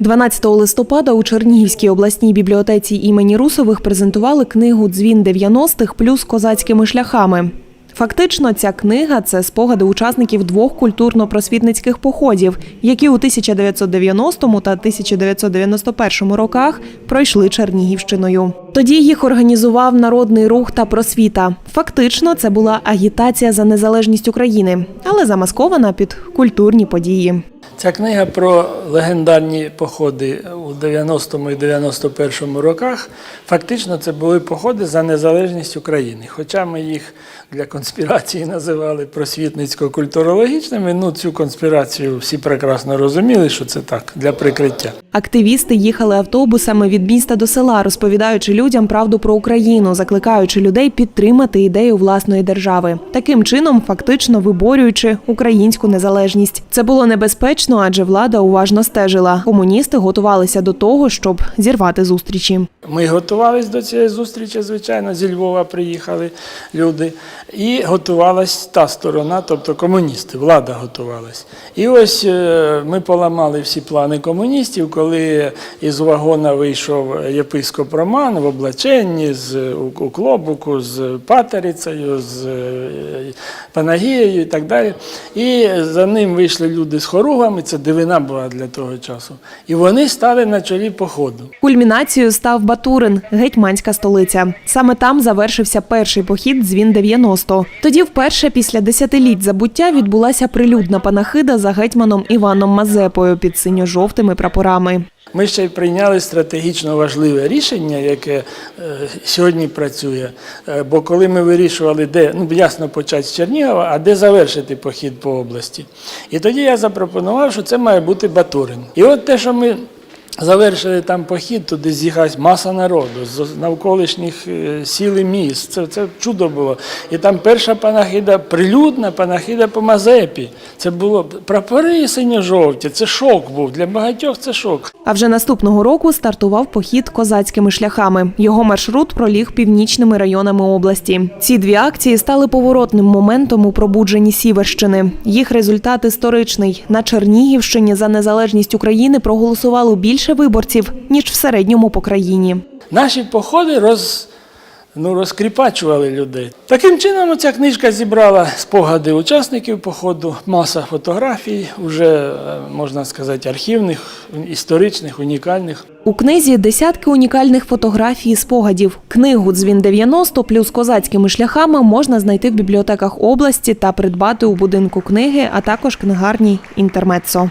12 листопада у Чернігівській обласній бібліотеці імені Русових презентували книгу Дзвін 90-х плюс козацькими шляхами. Фактично, ця книга це спогади учасників двох культурно-просвітницьких походів, які у 1990 та 1991 роках пройшли Чернігівщиною. Тоді їх організував народний рух та просвіта. Фактично, це була агітація за незалежність України, але замаскована під культурні події. Ця книга про легендарні походи у 90-му і 91-му роках. Фактично, це були походи за незалежність України. Хоча ми їх для конспірації називали просвітницько-культурологічними, ну цю конспірацію всі прекрасно розуміли, що це так, для прикриття. Активісти їхали автобусами від міста до села, розповідаючи людям правду про Україну, закликаючи людей підтримати ідею власної держави. Таким чином, фактично виборюючи українську незалежність. Це було небезпечно, адже влада уважно стежила. Комуністи готувалися до того, щоб зірвати зустрічі. Ми готувалися до цієї зустрічі, звичайно, зі Львова приїхали люди. І готувалась та сторона, тобто комуністи, влада готувалась. І ось е, ми поламали всі плани комуністів, коли із вагона вийшов єпископ Роман в облаченні з у, у клобуку, з патерицею, з е, Панагією і так далі. І за ним вийшли люди з хоругами, це дивина була для того часу. І вони стали на чолі походу. Кульмінацією став Батурин, гетьманська столиця. Саме там завершився перший похід дзвін 90. Тоді, вперше після десятиліть забуття, відбулася прилюдна панахида за гетьманом Іваном Мазепою під синьо-жовтими прапорами. Ми ще й прийняли стратегічно важливе рішення, яке е, сьогодні працює. Е, бо коли ми вирішували, де ну ясно почати з Чернігова, а де завершити похід по області. І тоді я запропонував, що це має бути Батурин. І от те, що ми. Завершили там похід, туди з'їхалась маса народу з навколишніх е, сіл і міст. Це, це чудо було. І там перша панахида, прилюдна панахида по Мазепі. Це було прапори синьо-жовті. Це шок був. Для багатьох це шок. А вже наступного року стартував похід козацькими шляхами. Його маршрут проліг північними районами області. Ці дві акції стали поворотним моментом у пробудженні Сіверщини. Їх результат історичний. На Чернігівщині за незалежність України проголосувало більше виборців ніж в середньому по країні. Наші походи роз, ну, розкріпачували людей. Таким чином, ця книжка зібрала спогади учасників походу, маса фотографій, вже можна сказати, архівних, історичних, унікальних. У книзі десятки унікальних фотографій і спогадів. Книгу Дзвін 90 плюс козацькими шляхами можна знайти в бібліотеках області та придбати у будинку книги, а також книгарні Інтермецо.